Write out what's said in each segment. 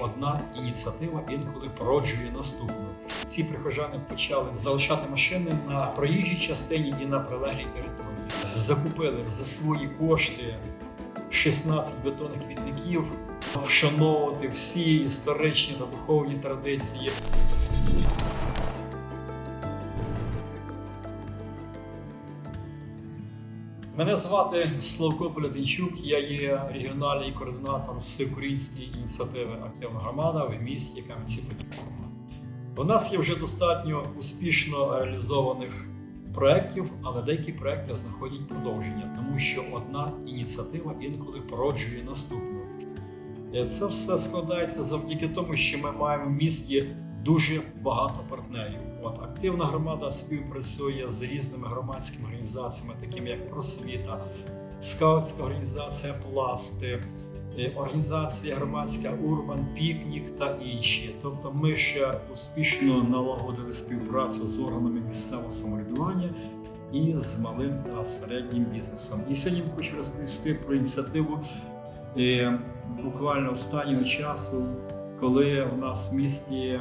одна ініціатива інколи породжує наступну. Ці прихожани почали залишати машини на проїжджій частині і на прилеглій території. Закупили за свої кошти 16 бетонних квітників, вшановувати всі історичні та духовні традиції. Мене звати Славко Полятинчук, я є регіональний координатор всеукраїнської ініціативи Активна громада в місті Кам'янці-Подільському. У нас є вже достатньо успішно реалізованих проєктів, але деякі проекти знаходять продовження, тому що одна ініціатива інколи породжує наступну. Е, Це все складається завдяки тому, що ми маємо в місті дуже багато партнерів. От активна громада співпрацює з різними громадськими організаціями, такими як просвіта, скаутська організація Пласти, е, організація громадська Урбан Пікнік та інші. Тобто, ми ще успішно налагодили співпрацю з органами місцевого самоврядування і з малим та середнім бізнесом. І сьогодні хочу розповісти про ініціативу е, буквально останнього часу, коли в нас в місті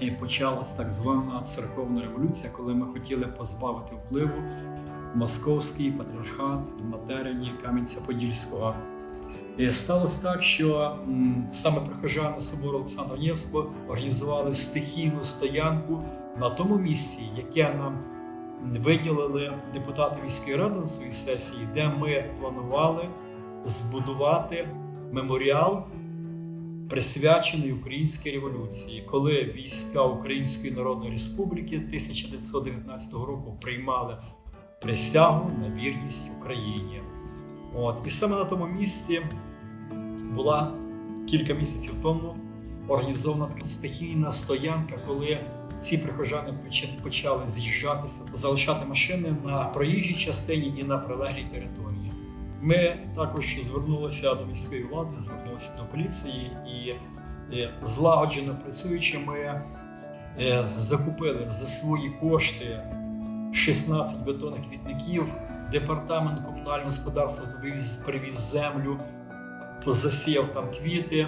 і почалась так звана церковна революція, коли ми хотіли позбавити впливу московський патріархат на терені Кам'янця-Подільського. І сталося так, що саме прихожани собору Олександра Невського організували стихійну стоянку на тому місці, яке нам виділили депутати міської ради на своїй сесії, де ми планували збудувати меморіал присвячений Українській революції, коли війська Української Народної Республіки 1919 року приймали присягу на вірність Україні. От і саме на тому місці була кілька місяців тому організована така стихійна стоянка, коли ці прихожани поч- почали з'їжджатися, залишати машини на проїжджій частині і на прилеглій території. Ми також звернулися до міської влади, звернулися до поліції і е, злагоджено працюючи, ми е, закупили за свої кошти 16 бетонних квітників. Департамент комунального господарства привіз, привіз землю, засіяв там квіти.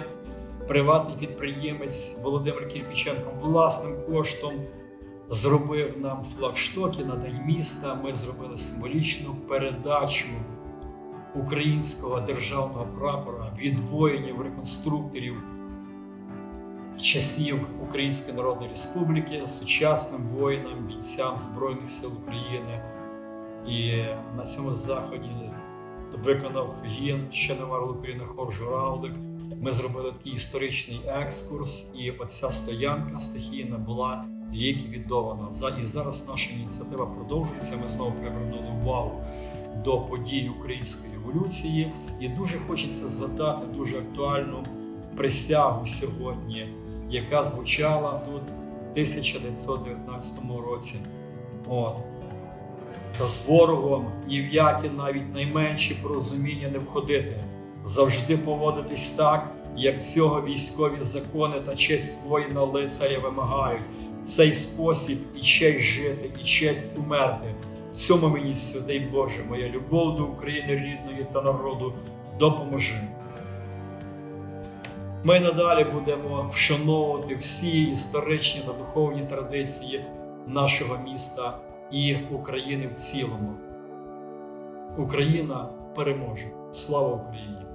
Приватний підприємець Володимир Кірпіченко власним коштом зробив нам флагштоки на День міста. Ми зробили символічну передачу українського державного прапора від воїнів, реконструкторів часів Української Народної Республіки сучасним воїнам, бійцям Збройних сил України. І на цьому заході виконав гімн ще не варила Україна хор Журавлик. Ми зробили такий історичний екскурс, і оця стоянка стихійна була. За і зараз наша ініціатива продовжується. Ми знову привернули увагу до подій української революції, і дуже хочеться задати дуже актуальну присягу сьогодні, яка звучала тут в 1919 році. От з ворогом ні в які навіть найменші порозуміння не входити, завжди поводитись так, як цього військові закони та честь воїна лицаря вимагають. Цей спосіб і честь жити, і честь умерти. Цьому мені, святий Боже, моя любов до України рідної та народу допоможи. Ми надалі будемо вшановувати всі історичні та духовні традиції нашого міста і України в цілому. Україна переможе. Слава Україні!